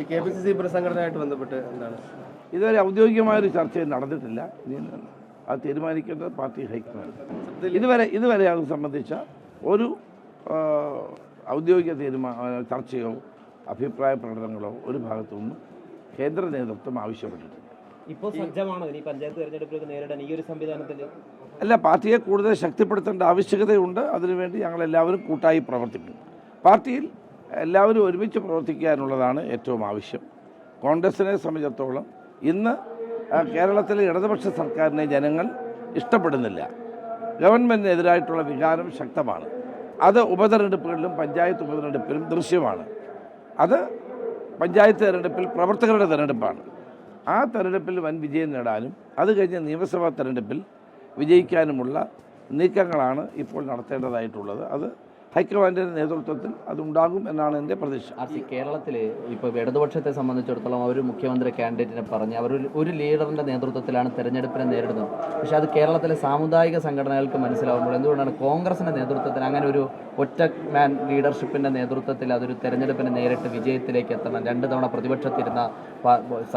ഈ K P C C പുനഃസംഘടനയായിട്ട് ബന്ധപ്പെട്ട് എന്താണ്? ഇതുവരെ ഔദ്യോഗികമായൊരു ചർച്ച നടന്നിട്ടില്ല. അത് തീരുമാനിക്കേണ്ടത് പാർട്ടി ഹൈക്കമാൻഡ്. ഇതുവരെ ഇതുവരെ അത് സംബന്ധിച്ച ഒരു ഔദ്യോഗിക തീരുമാന ചർച്ചയോ അഭിപ്രായ പ്രകടനങ്ങളോ ഒരു ഭാഗത്തുനിന്നും കേന്ദ്ര നേതൃത്വം ആവശ്യപ്പെട്ടിട്ടില്ല. ഇപ്പോൾ സജ്ജമാണോ? ഇനി പഞ്ചായത്ത് തെരഞ്ഞെടുപ്പിലേക്ക് നേരിടാൻ ഈ ഒരു സംവിധാനത്തിൽ അല്ല പാർട്ടിയെ കൂടുതൽ ശക്തിപ്പെടുത്തേണ്ട ആവശ്യകതയുണ്ട്. അതിനുവേണ്ടി ഞങ്ങൾ എല്ലാവരും കൂട്ടായി പ്രവർത്തിക്കും പാർട്ടിയിൽ എല്ലാവരും ഒരുമിച്ച് പ്രവർത്തിക്കാനുള്ളതാണ് ഏറ്റവും ആവശ്യം. കോൺഗ്രസിനെ സംബന്ധിച്ചിടത്തോളം ഇന്ന് കേരളത്തിലെ ഇടതുപക്ഷ സർക്കാരിനെ ജനങ്ങൾ ഇഷ്ടപ്പെടുന്നില്ല. ഗവൺമെന്റിനെതിരായിട്ടുള്ള വികാരം ശക്തമാണ്. അത് ഉപതെരഞ്ഞെടുപ്പുകളിലും പഞ്ചായത്ത് ഉപതെരഞ്ഞെടുപ്പിലും ദൃശ്യമാണ്. അത് പഞ്ചായത്ത് തെരഞ്ഞെടുപ്പിൽ പ്രവർത്തകരുടെ തെരഞ്ഞെടുപ്പാണ്. ആ തെരഞ്ഞെടുപ്പിൽ വൻ വിജയം നേടാനും അത് കഴിഞ്ഞ് നിയമസഭാ തെരഞ്ഞെടുപ്പിൽ വിജയിക്കാനുമുള്ള നീക്കങ്ങളാണ് ഇപ്പോൾ നടത്തേണ്ടതായിട്ടുള്ളത്. അത് ഹൈക്കമാൻഡിന്റെ നേതൃത്വത്തിൽ അതുണ്ടാകും എന്നാണ് എന്റെ പ്രതീക്ഷ. കേരളത്തിൽ ഇപ്പോൾ ഇടതുപക്ഷത്തെ സംബന്ധിച്ചിടത്തോളം അവർ മുഖ്യമന്ത്രി കാൻഡിഡേറ്റിനെ പറഞ്ഞ് അവർ ഒരു- ലീഡറിന്റെ ലീഡറിന്റെ നേതൃത്വത്തിലാണ് തെരഞ്ഞെടുപ്പിനെ നേരിടുന്നത്. പക്ഷേ അത് കേരളത്തിലെ സാമുദായിക സംഘടനകൾക്ക് മനസ്സിലാവുമ്പോൾ എന്തുകൊണ്ടാണ് കോൺഗ്രസിന്റെ നേതൃത്വത്തിൽ അങ്ങനെ ഒരു ഒറ്റ മാൻ ലീഡർഷിപ്പിന്റെ നേതൃത്വത്തിൽ അതൊരു തെരഞ്ഞെടുപ്പിനെ നേരിട്ട് വിജയത്തിലേക്ക് എത്തണം രണ്ട് തവണ പ്രതിപക്ഷത്തിരുന്ന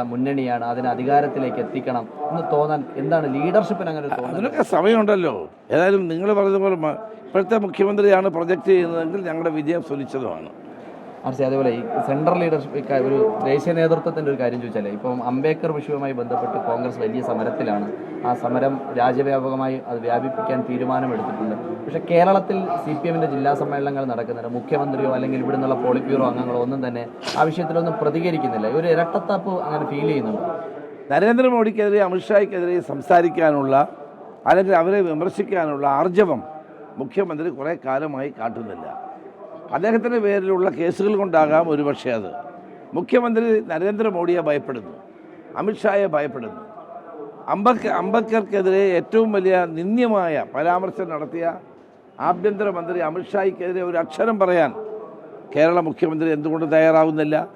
മുന്നണിയാണ് അതിന് അധികാരത്തിലേക്ക് എത്തിക്കണം എന്ന് തോന്നാൻ എന്താണ് ലീഡർഷിപ്പിന് അങ്ങനെ അതിനൊക്കെ സമയമുണ്ടല്ലോ. ഏതായാലും നിങ്ങൾ പറഞ്ഞതുപോലെ ഇപ്പോഴത്തെ മുഖ്യമന്ത്രിയാണ് പ്രൊജക്റ്റ് ചെയ്യുന്നതെങ്കിൽ ഞങ്ങളുടെ വിജയം സുനിശ്ചിതമാണ്. അതേപോലെ ഈ സെൻട്രൽ ലീഡർഷിപ്പ് ഒരു ദേശീയ നേതൃത്വത്തിന്റെ ഒരു കാര്യം ചോദിച്ചാലേ ഇപ്പം അംബേദ്കർ വിഷയവുമായി ബന്ധപ്പെട്ട് കോൺഗ്രസ് വലിയ സമരത്തിലാണ്. ആ സമരം രാജ്യവ്യാപകമായി അത് വ്യാപിപ്പിക്കാൻ തീരുമാനമെടുത്തിട്ടുണ്ട്. പക്ഷേ കേരളത്തിൽ സി പി എമ്മിന്റെ ജില്ലാ സമ്മേളനങ്ങൾ നടക്കുന്നില്ല മുഖ്യമന്ത്രിയോ അല്ലെങ്കിൽ ഇവിടെ നിന്നുള്ള പോളിറ്റ് ബ്യൂറോ അംഗങ്ങളോ ഒന്നും തന്നെ ആ വിഷയത്തിലൊന്നും പ്രതികരിക്കുന്നില്ല. ഒരു ഇരട്ടത്താപ്പ് അങ്ങനെ ഫീൽ ചെയ്യുന്നുണ്ട്. നരേന്ദ്രമോദിക്കെതിരെ അമിത്ഷായ്ക്കെതിരെ സംസാരിക്കാനുള്ള അല്ലെങ്കിൽ അവരെ വിമർശിക്കാനുള്ള ആർജവം മുഖ്യമന്ത്രി കുറേ കാലമായി കാട്ടുന്നില്ല. അദ്ദേഹത്തിന്റെ പേരിലുള്ള കേസുകൾ കൊണ്ടാകാം ഒരുപക്ഷെ അത്. മുഖ്യമന്ത്രി നരേന്ദ്രമോദിയെ ഭയപ്പെടുന്നു. അമിത്ഷായെ ഭയപ്പെടുന്നു. അംബക്ക അംബേദ്കർക്കെതിരെ ഏറ്റവും വലിയ നിന്ദ്യമായ പരാമർശം നടത്തിയ ആഭ്യന്തരമന്ത്രി അമിത്ഷായ്ക്കെതിരെ ഒരു അക്ഷരം പറയാൻ കേരള മുഖ്യമന്ത്രി എന്തുകൊണ്ട് തയ്യാറാവുന്നില്ല?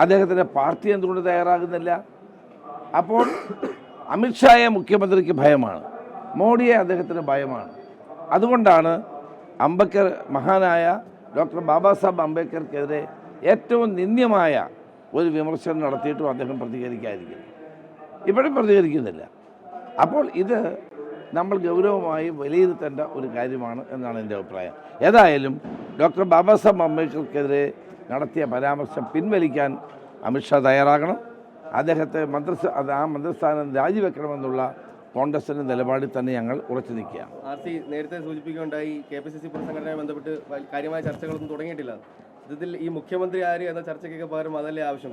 അദ്ദേഹത്തിന്റെ പാർട്ടി എന്തുകൊണ്ട് തയ്യാറാകുന്നില്ല? അപ്പോൾ അമിത്ഷായെ മുഖ്യമന്ത്രിക്ക് ഭയമാണ്. മോഡിയെ അദ്ദേഹത്തിന് ഭയമാണ്. അതുകൊണ്ടാണ് അംബേദ്കർ മഹാനായ ഡോക്ടർ ബാബാ സാഹബ് അംബേദ്കർക്കെതിരെ ഏറ്റവും നിന്ദ്യമായ ഒരു വിമർശനം നടത്തിയിട്ടും അദ്ദേഹം പ്രതികരിക്കാതിരിക്കുന്നു. ഇപ്പോഴും പ്രതികരിക്കുന്നില്ല. അപ്പോൾ ഇത് നമ്മൾ ഗൗരവമായി വിലയിരുത്തേണ്ട ഒരു കാര്യമാണ് എന്നാണ് എന്റെ അഭിപ്രായം. ഏതായാലും ഡോക്ടർ ബാബാ സാഹബ് അംബേദ്കർക്കെതിരെ നടത്തിയ പരാമർശം പിൻവലിക്കാൻ അമിത്ഷാ തയ്യാറാകണം. അദ്ദേഹത്തെ മന്ത്രി ആ മന്ത്രിസ്ഥാനം രാജിവെക്കണമെന്നുള്ള കോൺഗ്രസിന്റെ നിലപാടിൽ തന്നെ ഞങ്ങൾ ഉറച്ചു നിൽക്കുക ആർ സി നേരത്തെ സൂചിപ്പിക്കുകയുണ്ടായി കെ പി സി സി പുനഃസംഘടനയുമായി ബന്ധപ്പെട്ട് കാര്യമായ ചർച്ചകളൊന്നും തുടങ്ങിയിട്ടില്ല. ഇതിൽ ഈ മുഖ്യമന്ത്രി ആര് എന്ന ചർച്ചയ്ക്കൊക്കെ പകരം അതല്ലേ ആവശ്യം?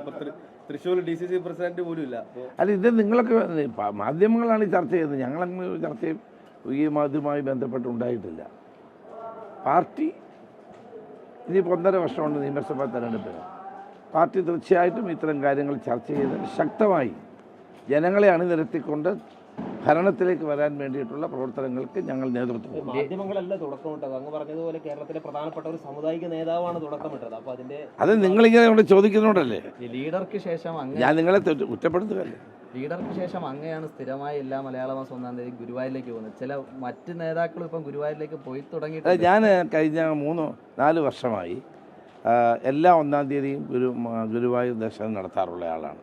Thrissur D C C president പോലും ഇല്ല. അല്ല ഇത് നിങ്ങളൊക്കെ മാധ്യമങ്ങളാണ് ഈ ചർച്ച ചെയ്യുന്നത് ഞങ്ങളങ്ങനെ ഒരു ചർച്ചയും ഈ മാധ്യമവുമായി ബന്ധപ്പെട്ട് ഉണ്ടായിട്ടില്ല പാർട്ടി ഇനിയിപ്പോൾ ഒന്നര വർഷമുണ്ട് നിയമസഭാ തെരഞ്ഞെടുപ്പിന്. പാർട്ടി തീർച്ചയായിട്ടും ഇത്തരം കാര്യങ്ങൾ ചർച്ച ചെയ്ത് ശക്തമായി ജനങ്ങളെ അണിനിരത്തിക്കൊണ്ട് ഭരണത്തിലേക്ക് വരാൻ വേണ്ടിയിട്ടുള്ള പ്രവർത്തനങ്ങൾക്ക് ഞങ്ങൾ നേതൃത്വം. മാധ്യമങ്ങളല്ല തുടക്കമിട്ടത് അങ്ങ് പറഞ്ഞതുപോലെ കേരളത്തിലെ പ്രധാനപ്പെട്ട ഒരു സാമുദായിക നേതാവാണ് തുടക്കമിട്ടത് അപ്പോൾ അതിന്റെ അത് നിങ്ങളിങ്ങനെ ഇവിടെ ചോദിക്കുന്നതുകൊണ്ടല്ലേ ലീഡർക്ക് ശേഷം ഞാൻ നിങ്ങളെ കുറ്റപ്പെടുത്തുകയല്ലേ? ലീഡർക്ക് ശേഷം അങ്ങയാണ് സ്ഥിരമായി എല്ലാ മലയാള മാസം ഒന്നാം തീയതി ഗുരുവായൂരിലേക്ക് പോകുന്നത്. ചില മറ്റ് നേതാക്കൾ ഇപ്പം ഗുരുവായൂരിലേക്ക് പോയി തുടങ്ങി ഞാൻ കഴിഞ്ഞ മൂന്ന് നാല് വർഷമായി എല്ലാ ഒന്നാം തീയതിയും ഗുരു ഗുരുവായൂർ ദർശനം നടത്താറുള്ള ആളാണ്.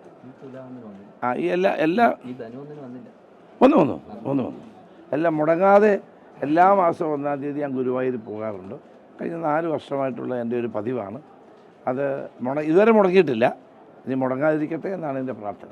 ആ ഈ എല്ലാ എല്ലാ ഈ ധനുവൊന്നിന് വന്നില്ല. ഒന്ന് വന്നു ഒന്ന് വന്നു. എല്ലാം മുടങ്ങാതെ എല്ലാ മാസവും ഒന്നാം തീയതി ഞാൻ ഗുരുവായൂർ പോകാറുണ്ട്. കഴിഞ്ഞ നാല് വർഷമായിട്ടുള്ള എന്റെ ഒരു പതിവാണ്. അത് മുട ഇതുവരെ മുടങ്ങിയിട്ടില്ല. ഇനി മുടങ്ങാതിരിക്കട്ടെ എന്നാണ് എന്റെ പ്രാർത്ഥന.